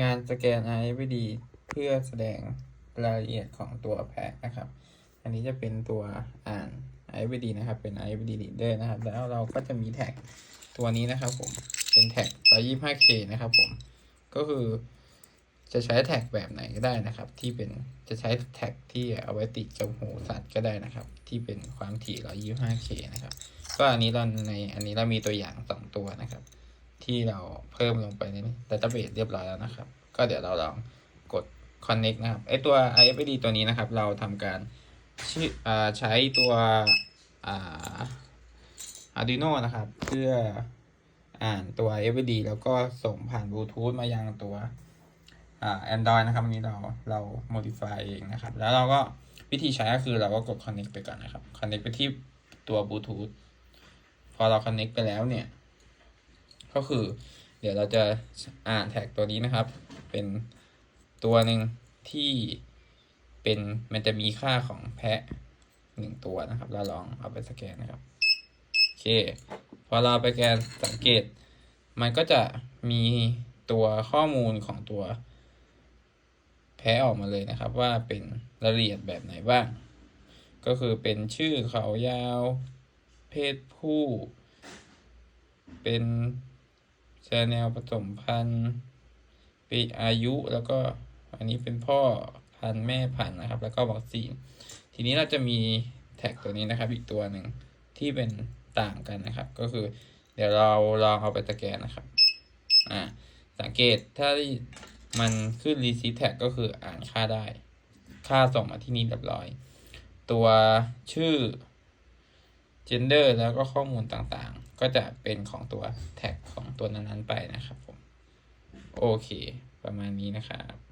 งานสแกน RFID เพื่อแสดงรายละเอียดของตัวแพ็คนะครับ อันนี้จะเป็นตัวอ่าน RFID นะครับ เป็น RFID reader นะครับ แล้วเราก็จะมีแท็กตัวนี้นะครับผม เป็นแท็ก 125K นะครับผม ก็คือจะใช้แท็กแบบไหนก็ได้นะครับ ที่เป็นจะใช้แท็กที่เอาไว้ติดกับหูสัตว์ก็ได้นะครับ ที่เป็นความถี่ 125K นะครับ ก็อันนี้เราในอันนี้เรามีตัวอย่างสองตัวนะครับ ที่เราเพิ่มลงไปในดัตเตอร์เบสเรียบร้อยแล้วนะครับ ก็เดี๋ยวเราลองกด connect นะครับไอตัว IFID ตัวนี้นะครับ เราทำการใช้ตัว Arduino นะครับ เพื่ออ่านตัว IFID แล้วก็ส่งผ่านบลูทูธมายังตัวอ่า Android นะครับ อันนี้เราเรา modify เองนะครับ แล้วเราก็วิธีใช้ก็คือเราก็กด connect ไปก่อนนะครับ connect ไปที่ตัวบลูทูธพอเรา connect ไปแล้วเนี่ย ก็คือ เดี๋ยวเราจะอ่านแท็กตัวนี้นะครับ เป็นตัวหนึ่งที่เป็นมันจะมีค่าของแพะหนึ่งตัวนะครับ เราลองเอาไปสแกนนะครับโอเค พอเราไปแกนสังเกต มันก็จะมีตัวข้อมูลของตัว แพ้ออกมาเลยนะครับ ว่าเป็นรายละเอียดแบบไหนบ้างก็คือเป็นชื่อเขายาว เพศผู้ เป็น ชแนลผสมพันธุ์ปีอายุแล้วก็อันนี้เป็นพ่อพันธุ์แม่พันธุ์นะครับ แล้วก็วัคซีน ทีนี้เราจะมีแท็กตัวนี้นะครับ อีกตัวหนึ่งที่เป็นต่างกันนะครับ ก็คือ เดี๋ยวเราลองเอาไปสแกนนะครับอ่าสังเกตถ้ามันขึ้น receive tag ก็คืออ่านค่าได้ ค่าส่งมาที่นี่เรียบร้อย ตัวชื่อ gender แล้วก็ข้อมูลต่างๆ ก็จะเป็นของตัวแท็กของตัวนั้นๆไปนะครับผม โอเค ประมาณนี้นะครับ